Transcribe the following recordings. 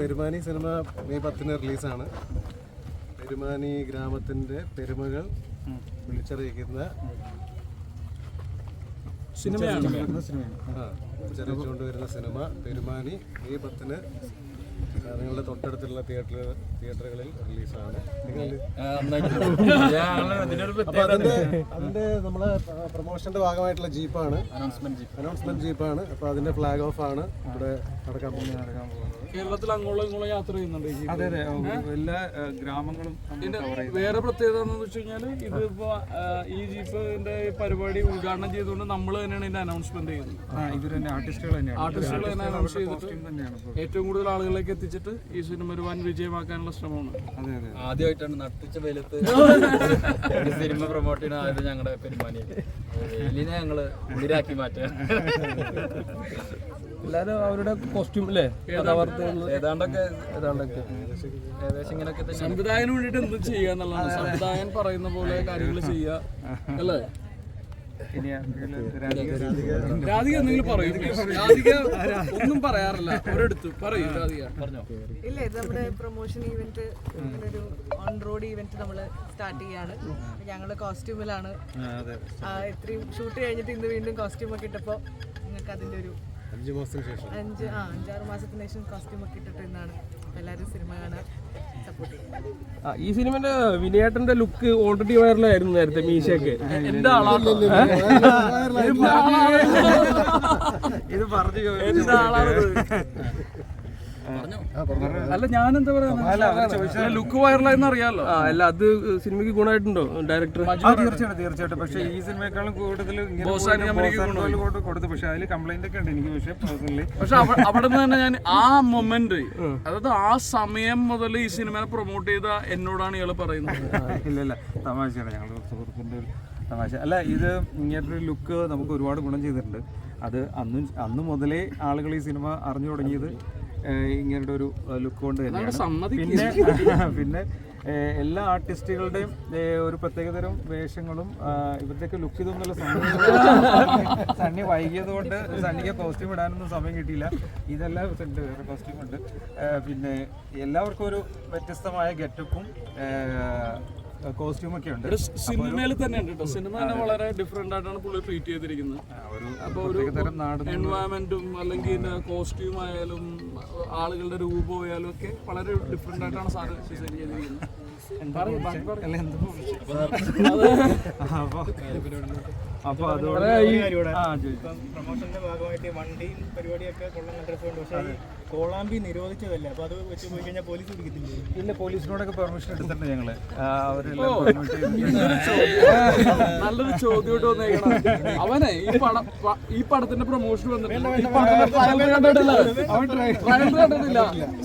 Perumani cinema May പത്തിന് റിലീസാണ്. പെരുമാനി ഗ്രാമത്തിന്റെ പെരുമകൾ വിളിച്ചറിയിക്കുന്ന സിനിമയാണ്. ആ വിളിച്ചറിയിച്ചുകൊണ്ട് വരുന്ന സിനിമ പെരുമാനി മെയ് പത്തിന് നിങ്ങളുടെ തൊട്ടടുത്തുള്ള തിയേറ്റർ തിയേറ്ററുകളിൽ റിലീസാണ് അതിന്റെ നമ്മൾ പ്രൊമോഷന്റെ ഭാഗമായിട്ടുള്ള ജീപ്പാണ് അനൗൺസ്മെന്റ് ജീപ്പാണ് അപ്പൊ അതിന്റെ ഫ്ലാഗ് ഓഫ് ആണ് ഇവിടെ നടക്കാൻ പോകുന്നത്. നടക്കാൻ പോകുന്നത് കേരളത്തിൽ അങ്ങോളം ഇങ്ങോളം യാത്ര ചെയ്യുന്നുണ്ട് അതെ അതെ. എല്ലാ ഗ്രാമങ്ങളും ഇതിന്റെ വേറെ പ്രത്യേകത എന്ന് വെച്ച് കഴിഞ്ഞാൽ ഇതിപ്പോ ഈ ജീപ്പിന്റെ പരിപാടി ഉദ്ഘാടനം ചെയ്തുകൊണ്ട് നമ്മൾ തന്നെയാണ് ഇതിന്റെ അനൗൺസ്മെന്റ് ചെയ്യുന്നത്. ആ ഇവർ തന്നെ ആർട്ടിസ്റ്റുകൾ തന്നെയാണ്. ആർട്ടിസ്റ്റുകൾ തന്നെ അനൗൺസ് ചെയ്തിട്ട് തന്നെയാണ് ഏറ്റവും കൂടുതൽ ആളുകളിലേക്ക് എത്തിച്ചിട്ട് ഈ സിനിമ ഒരു വൻ വിജയമാക്കാനുള്ള ശ്രമമാണ്. അതെ അതെ. ആദ്യമായിട്ടാണ് നട്ടിച്ച വെലുത്ത് സിനിമ പ്രൊമോട്ട് ചെയ്യുന്ന ആദ്യം ഞങ്ങളുടെ പെരുമാനി വെയിലിനെ ഞങ്ങൾ ഉള്ളിലാക്കി മാറ്റാൻ എല്ലാരും അവരുടെ കോസ്റ്റ്യൂം അല്ലേ ഏതാണ്ടൊക്കെ ഏതാണ്ടൊക്കെ. ഏകദേശം ഇങ്ങനെയൊക്കെ തന്നെ. സംവിധായകന് വേണ്ടിയിട്ട് എന്തും ചെയ്യുക എന്നുള്ളതാണ്. സംവിധായകൻ പറയുന്ന പോലെ കാര്യങ്ങൾ ചെയ്യുക. അല്ലേ? രാധിക നിങ്ങൾ പറയൂ. രാധിക ഒന്നും പറയാറില്ല. ഒരിടത്ത്. പറയും രാധിക പറഞ്ഞോ. ഇല്ല ഇത് നമ്മുടെ പ്രൊമോഷൻ ഈവന്റ് ഒരു ഓൺ റോഡ് ഈവന്റ് നമ്മൾ സ്റ്റാർട്ട് ചെയ്യാണ്. ഞങ്ങൾ കോസ്റ്റ്യൂമിലാണ് ആ, ഇത്രയും ഷൂട്ട് കഴിഞ്ഞിട്ട് ഇന്ന് വീണ്ടും കോസ്റ്റ്യൂം ഒക്കെ ഇട്ടപ്പോൾ നിങ്ങൾക്ക് അതിന്റെ ഒരു അഞ്ച് മാസത്തിന് ശേഷം അഞ്ച് ആ അഞ്ചാറ് മാസത്തിന് ശേഷം കോസ്റ്റ്യൂം ഒക്കെ ഇട്ടിട്ട് എന്നാണ് എല്ലാവരും സിനിമ കാണാൻ സപ്പോർട്ട് ചെയ്യുന്നത് ആ ഈ സിനിമന്റെ വിനയേട്ടന്റെ ലുക്ക് ഓൾറെഡി വൈറലായിരുന്നു നേരത്തെ മീശയൊക്കെ എന്താ ആളാണ് ഇത് പറഞ്ഞു എന്റെ ആളാണ് അല്ല ഞാൻ എന്താ പറയാ ലുക്ക് വൈറലായെന്ന് അറിയാലോ. അല്ല അത് സിനിമയ്ക്ക് ഗുണമായിട്ടുണ്ടോ ഡയറക്ടർ? തീർച്ചയായിട്ടും തീർച്ചയായിട്ടും. പക്ഷേ ഈ സിനിമയെക്കാളും കൂടുതൽ കൊടുത്തു പക്ഷേ അതിൽ കംപ്ലൈന്റ് ഒക്കെ ഉണ്ട് എനിക്ക് പക്ഷേ പേഴ്സണലി പക്ഷെ അവ- അവിടെ നിന്ന് തന്നെ ഞാൻ ആ മൊമെന്റ് അതായത് ആ സമയം മുതൽ ഈ സിനിമയെ പ്രൊമോട്ട് ചെയ്ത എന്നോടാണ് ഇയാൾ പറയുന്നത്. ഇല്ല ഇല്ല തമാശയാണ്. ഞങ്ങൾ സുഹൃത്തിന്റെ ഒരു തമാശ. അല്ല ഇത് ഇങ്ങനത്തെ ലുക്ക് നമുക്ക് ഒരുപാട് ഗുണം ചെയ്തിട്ടുണ്ട്. അത് അന്നും അന്ന് മുതലേ ആളുകൾ ഈ സിനിമ അറിഞ്ഞു തുടങ്ങിയത്. ഇങ്ങനത്തെ ഒരു ലുക്ക് കൊണ്ട് തന്നെയാണ്. പിന്നെ പിന്നെ എല്ലാ ആർട്ടിസ്റ്റുകളുടെയും ഒരു പ്രത്യേകതരം വേഷങ്ങളും ഇവരുടെയൊക്കെ ലുക്ക് സണ്ണി സണ്ണി വൈകിയത് കൊണ്ട് സണ്ണിക്ക് കോസ്റ്റ്യൂം ഇടാനൊന്നും സമയം കിട്ടിയില്ല. ഇതെല്ലാം ഉണ്ട് വേറെ കോസ്റ്റ്യൂം ഉണ്ട്. പിന്നെ എല്ലാവർക്കും ഒരു വ്യത്യസ്തമായ ഗെറ്റപ്പും കോസ്റ്റ്യൂം ഒക്കെ ഉണ്ട്. സിനിമയിൽ തന്നെ ഉണ്ട് കേട്ടോ സിനിമ തന്നെ വളരെ ഡിഫറെന്റ് ആയിട്ടാണ് പുള്ളി ട്രീറ്റ് ചെയ്തിരിക്കുന്നത്. അപ്പോൾ ഒരു എൻവയറമെന്റും അല്ലെങ്കിൽ കോസ്റ്റ്യൂം ആയാലും ആളുകളുടെ രൂപമായാലും ഒക്കെ വളരെ ഡിഫറെന്റ് ആയിട്ടാണ് സാറ് ഡിസൈൻ ചെയ്തിരിക്കുന്നത്. അപ്പൊ അതോടെ പ്രൊമോഷന്റെ ഭാഗമായിട്ട് ഈ വണ്ടിയും പരിപാടിയൊക്കെ കൊള്ളാൻ നല്ല രസമുണ്ട്. പക്ഷേ ഈ കോളാമ്പി നിരോധിച്ചതല്ലേ? അപ്പൊ അത് വെച്ച് പോയി കഴിഞ്ഞാൽ പോലീസ് പിടിക്കത്തില്ലേ? ഇല്ല പോലീസിനോടൊക്കെ പെർമിഷൻ എടുത്തിട്ടുണ്ട് ഞങ്ങൾ. നല്ലൊരു വന്നേക്കണം. അവനെ ഈ പടം ഈ പടത്തിന്റെ പ്രൊമോഷൻ വന്നിട്ടില്ല.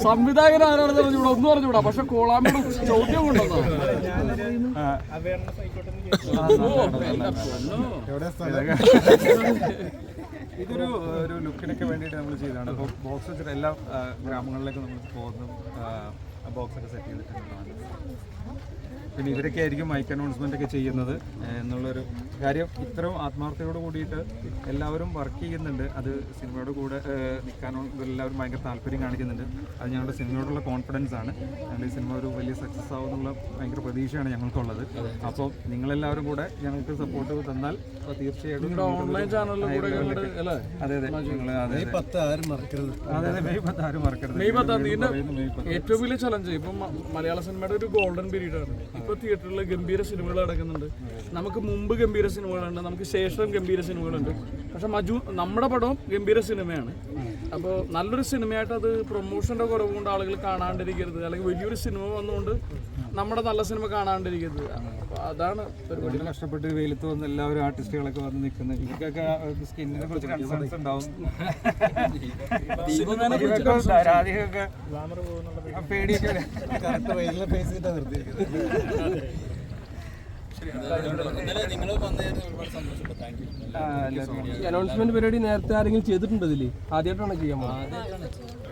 സംവിധായകൻ ആരാണെന്ന് പറഞ്ഞുകൂടാ? ഒന്നും പറഞ്ഞുകൂടാ. പക്ഷെ കോളാമ്പിയുടെ ചോദ്യം ഇതൊരു ഒരു ലുക്കിനൊക്കെ വേണ്ടിയിട്ട് നമ്മൾ ചെയ്തതാണ്. അപ്പോൾ ബോക്സ് വെച്ചിട്ട് എല്ലാ ഗ്രാമങ്ങളിലേക്കും നമ്മൾ പോകുന്നു. ബോക്സ് ഒക്കെ സെറ്റ് ചെയ്തിട്ടുള്ളതാണ്. പിന്നെ ഇവരൊക്കെ ആയിരിക്കും മൈക്ക് അനൗൺസ്മെന്റ് ഒക്കെ ചെയ്യുന്നത് എന്നുള്ളൊരു കാര്യം ഇത്രയും ആത്മാർത്ഥയോട് കൂടിയിട്ട് എല്ലാവരും വർക്ക് ചെയ്യുന്നുണ്ട്. അത് സിനിമയുടെ കൂടെ നിൽക്കാനുള്ള നിൽക്കാനോ എല്ലാവരും ഭയങ്കര താല്പര്യം കാണിക്കുന്നുണ്ട്. അത് ഞങ്ങളുടെ സിനിമയോടുള്ള കോൺഫിഡൻസ് ആണ്. ഞങ്ങളുടെ ഈ സിനിമ ഒരു വലിയ സക്സസ് ആവുമെന്നുള്ള ഭയങ്കര പ്രതീക്ഷയാണ് ഞങ്ങൾക്കുള്ളത്. അപ്പോൾ നിങ്ങളെല്ലാവരും കൂടെ ഞങ്ങൾക്ക് സപ്പോർട്ട് തന്നാൽ തീർച്ചയായിട്ടും ഓൺലൈൻ അതെ അതെ. അതെ അതെ. മെയ് പത്ത് ആരും മറക്കരുത് ഏറ്റവും വലിയ ചലഞ്ച് ഇപ്പം മ- മലയാള സിനിമയുടെ ഒരു ഗോൾഡൻ പീരീഡ് ആണ്. ഇപ്പൊ തിയേറ്ററിൽ ഗംഭീര സിനിമകൾ നടക്കുന്നുണ്ട് നമുക്ക് മുമ്പ് ഗംഭീര സിനിമകളുണ്ട് നമുക്ക് ശേഷം ഗംഭീര സിനിമകളുണ്ട്. പക്ഷെ മജു നമ്മുടെ പടവും ഗംഭീര സിനിമയാണ്. അപ്പോൾ നല്ലൊരു സിനിമയായിട്ട് അത് പ്രൊമോഷന്റെ കുറവ് കൊണ്ട് ആളുകൾ കാണാണ്ടിരിക്കരുത്. അല്ലെങ്കിൽ വലിയൊരു സിനിമ വന്നുകൊണ്ട് നമ്മുടെ നല്ല സിനിമ കാണാണ്ടിരിക്കുന്നത് അതാണ് പരിപാടി. കഷ്ടപ്പെട്ട് വെയിലത്ത് വന്ന് എല്ലാവരും ആർട്ടിസ്റ്റുകളൊക്കെ വന്ന് നിൽക്കുന്നത് ഇവർക്കൊക്കെ സ്കിന്നിനെ കുറിച്ച് കൺസേൺസ് ഉണ്ടാവും. പേടിയൊക്കെ അനൗൺസ്മെന്റ് പരിപാടി നേരത്തെ ആരെങ്കിലും ചെയ്തിട്ടുണ്ടോ ഇതിൽ? ആദ്യമായിട്ടാണ് ചെയ്യാൻ പോകുന്നത്?